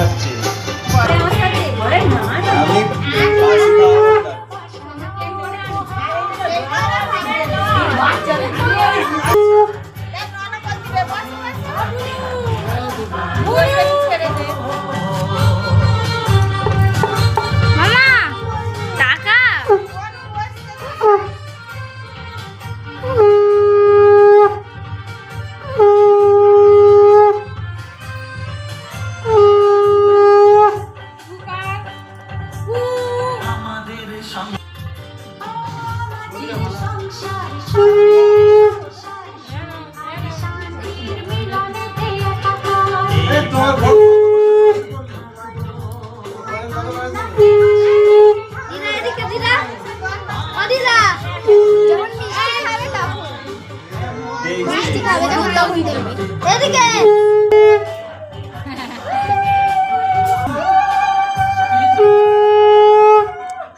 Apache.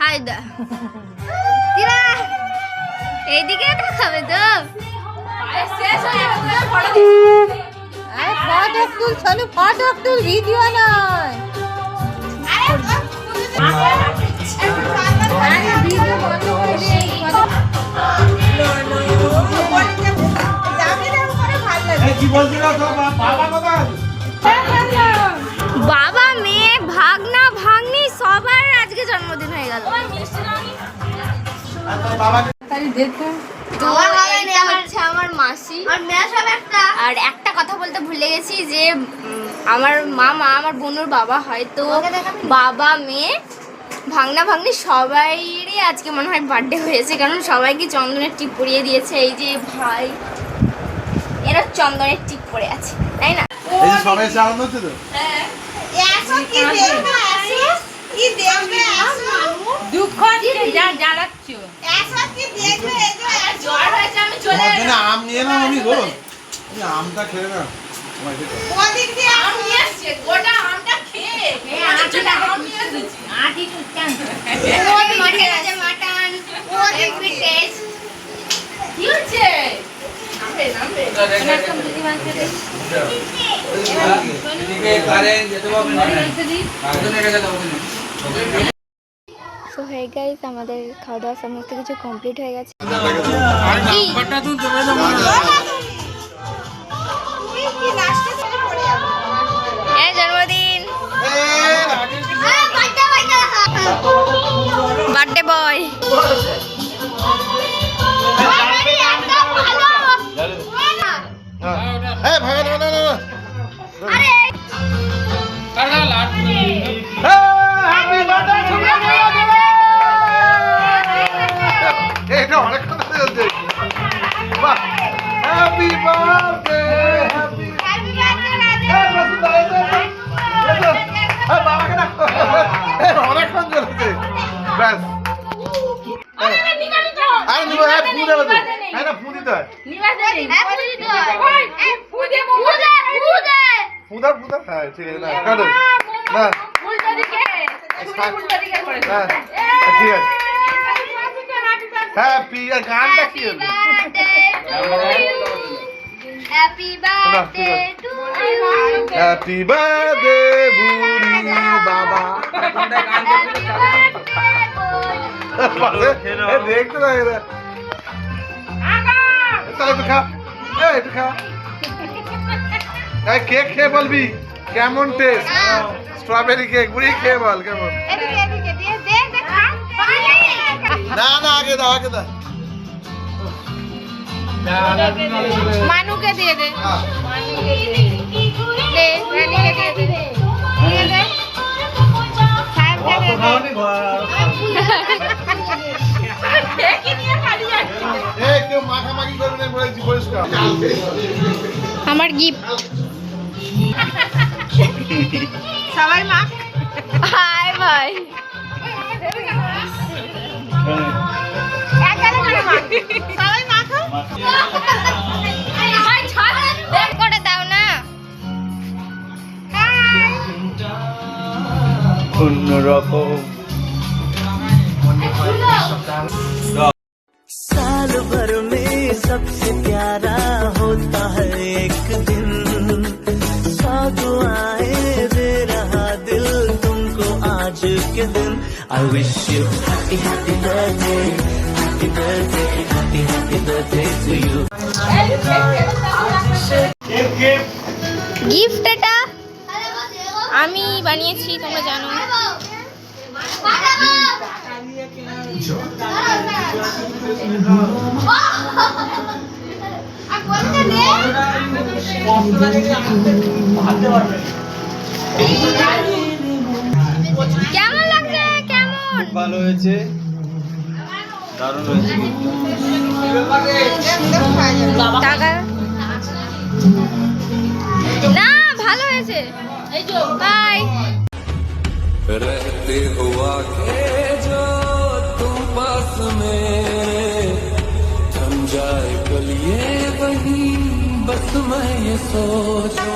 High দা দিদা এইদিকে দেখাবে তো ফটো তুল ফটো ভিডিও নয়। বাবা মেয়ে ভাগনা ভাগ্নি সবার আজকে জন্মদিন হয়ে গেল। আমার মাসি। আর একটা কথা বলতে ভুলে গেছি যে আমার মামা আমার বোনের বাবা হয় তো বাবা মেয়ে ভাগনা ভাগ্নি সবাইরই আজকে মনে হয় বার্থডে হয়েছে কারণ সবাইকে চন্দনের টিপ পরিয়ে দিয়েছে এই যে ভাই। এরা চন্দনের টিপ পরে আছে তাই না? সবাই আনন্দ হচ্ছে তো? দুঃখ যা জ্বালাচ্ছ জ্বর হয়েছে আমি নিয়ে গো আমটা খেয়ে না তোমায় খেতে আম নিয়ে আসছে গোটা আমটা সো হে গাইস আমাদের খাওয়া দাওয়া সমস্ত কিছু কমপ্লিট হয়ে গেছে। আরে নিব হ্যাঁ ফু দেবে তো। হ্যাঁ না ফু দিতে হয় ফুদা ফুদা হ্যাঁ ঠিক আছে না কাটো না হ্যাঁ ঠিক আছে হ্যাপি আর গানটা কি হবে happy birthday to you happy birthday বুড়ি বাবা পাশে এ দেখতে না এরা চল একটু খা এ একটু খা এই কেক খেয়ে বলবি কেমন টেস্ট স্ট্রবেরি কেক বুড়ি খেয়ে বল কেমন? না না আগে দাও আগে দাও। মানুকে দিয়ে দে। আমার গিফট। সবাই মা? হাই ভাই। সবাই মাখো করে দাও না। অন্যরকম। and then I wish you happy, happy birthday, happy birthday, happy, happy birthday to you. Gift এটা আমি বানিয়েছি তোমরা জানো কেমন ভালো হয়েছে দারুণ হয়েছে টাকা না ভালো হয়েছে বাই रहते हुआ के जो तुम पास में थम जाए कल ये वही बस मैं ये सोचो